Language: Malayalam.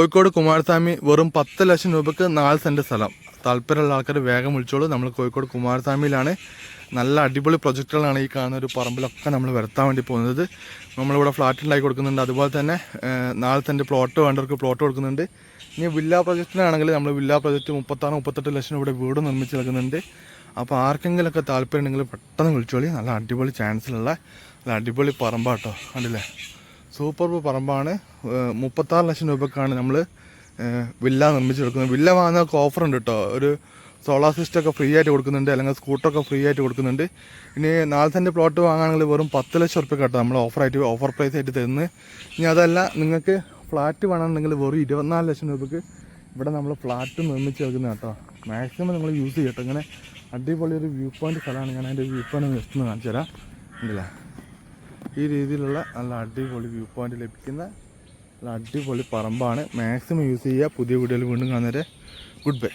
കോഴിക്കോട് കുമാരസ്വാമി വെറും പത്ത് ലക്ഷം രൂപയ്ക്ക് നാല് സെന്റ് സ്ഥലം. താല്പര്യമുള്ള ആൾക്കാർ വേഗം വിളിച്ചോളൂ. നമ്മൾ കോഴിക്കോട് കുമാരസ്വാമിയിലാണ്. നല്ല അടിപൊളി പ്രൊജക്റ്റുകളാണ് ഈ കാണുന്ന ഒരു പറമ്പിലൊക്കെ നമ്മൾ വരുത്താൻ വേണ്ടി പോകുന്നത്. നമ്മളിവിടെ ഫ്ലാറ്റ് ഉണ്ടാക്കി കൊടുക്കുന്നുണ്ട്. അതുപോലെ തന്നെ നാല് സെന്റ് പ്ലോട്ട് വേണ്ടവർക്ക് പ്ലോട്ട് കൊടുക്കുന്നുണ്ട്. ഇനി വില്ല പ്രൊജക്റ്റിനാണെങ്കിൽ നമ്മൾ വില്ല പ്രൊജക്റ്റ് മുപ്പത്താറ് മുപ്പത്തെട്ട് ലക്ഷം ഇവിടെ വീട് നിർമ്മിച്ച് നൽകുന്നുണ്ട്. അപ്പോൾ ആർക്കെങ്കിലുമൊക്കെ താല്പര്യം ഉണ്ടെങ്കിൽ പെട്ടെന്ന് വിളിച്ചോളി. നല്ല അടിപൊളി ചാൻസിലുള്ള നല്ല അടിപൊളി പറമ്പാട്ടോ. കണ്ടില്ലേ? സൂപ്പർ പറമ്പാണ്. മുപ്പത്താറ് ലക്ഷം രൂപക്കാണ് നമ്മൾ വില്ല നിർമ്മിച്ചെടുക്കുന്നത്. വില്ല വാങ്ങുന്നവർക്ക് ഓഫർ ഉണ്ട് കേട്ടോ ഒരു സോളാർ സിസ്റ്റം ഒക്കെ ഫ്രീ ആയിട്ട് കൊടുക്കുന്നുണ്ട് അല്ലെങ്കിൽ സ്കൂട്ടറൊക്കെ ഫ്രീ ആയിട്ട് കൊടുക്കുന്നുണ്ട്. ഇനി നാല് സെന്റ് പ്ലോട്ട് വാങ്ങുകയാണെങ്കിൽ വെറും പത്ത് ലക്ഷം റുപ്യ കേട്ടോ നമ്മൾ ഓഫറായിട്ട് ഓഫർ പ്രൈസ് ആയിട്ട് തരുന്നത്. ഇനി അതല്ല നിങ്ങൾക്ക് ഫ്ലാറ്റ് വേണമെന്നുണ്ടെങ്കിൽ വെറും ഇരുപത്തിനാല് ലക്ഷം രൂപയ്ക്ക് ഇവിടെ നമ്മൾ ഫ്ലാറ്റ് നിർമ്മിച്ച് വെക്കുന്നത് കേട്ടോ മാക്സിമം നിങ്ങൾ യൂസ് ചെയ്യട്ടോ ഇങ്ങനെ അടിപൊളി ഒരു വ്യൂ പോയിന്റ് സ്ഥലമാണ് ഞാൻ അതിന്റെ വ്യൂ പോയിന്റ് ജസ്റ്റ് കാണിച്ചു തരാം ഉണ്ടല്ലേ ഈ രീതിയിലുള്ള നല്ല അടിപൊളി വ്യൂ പോയിന്റ് ലഭിക്കുന്ന നല്ല അടിപൊളി പറമ്പാണ്. മാക്സിമം യൂസ് ചെയ്യുക പുതിയ വീഡിയോയിൽ വീണ്ടും കാണുന്നവരെ ഗുഡ് ബൈ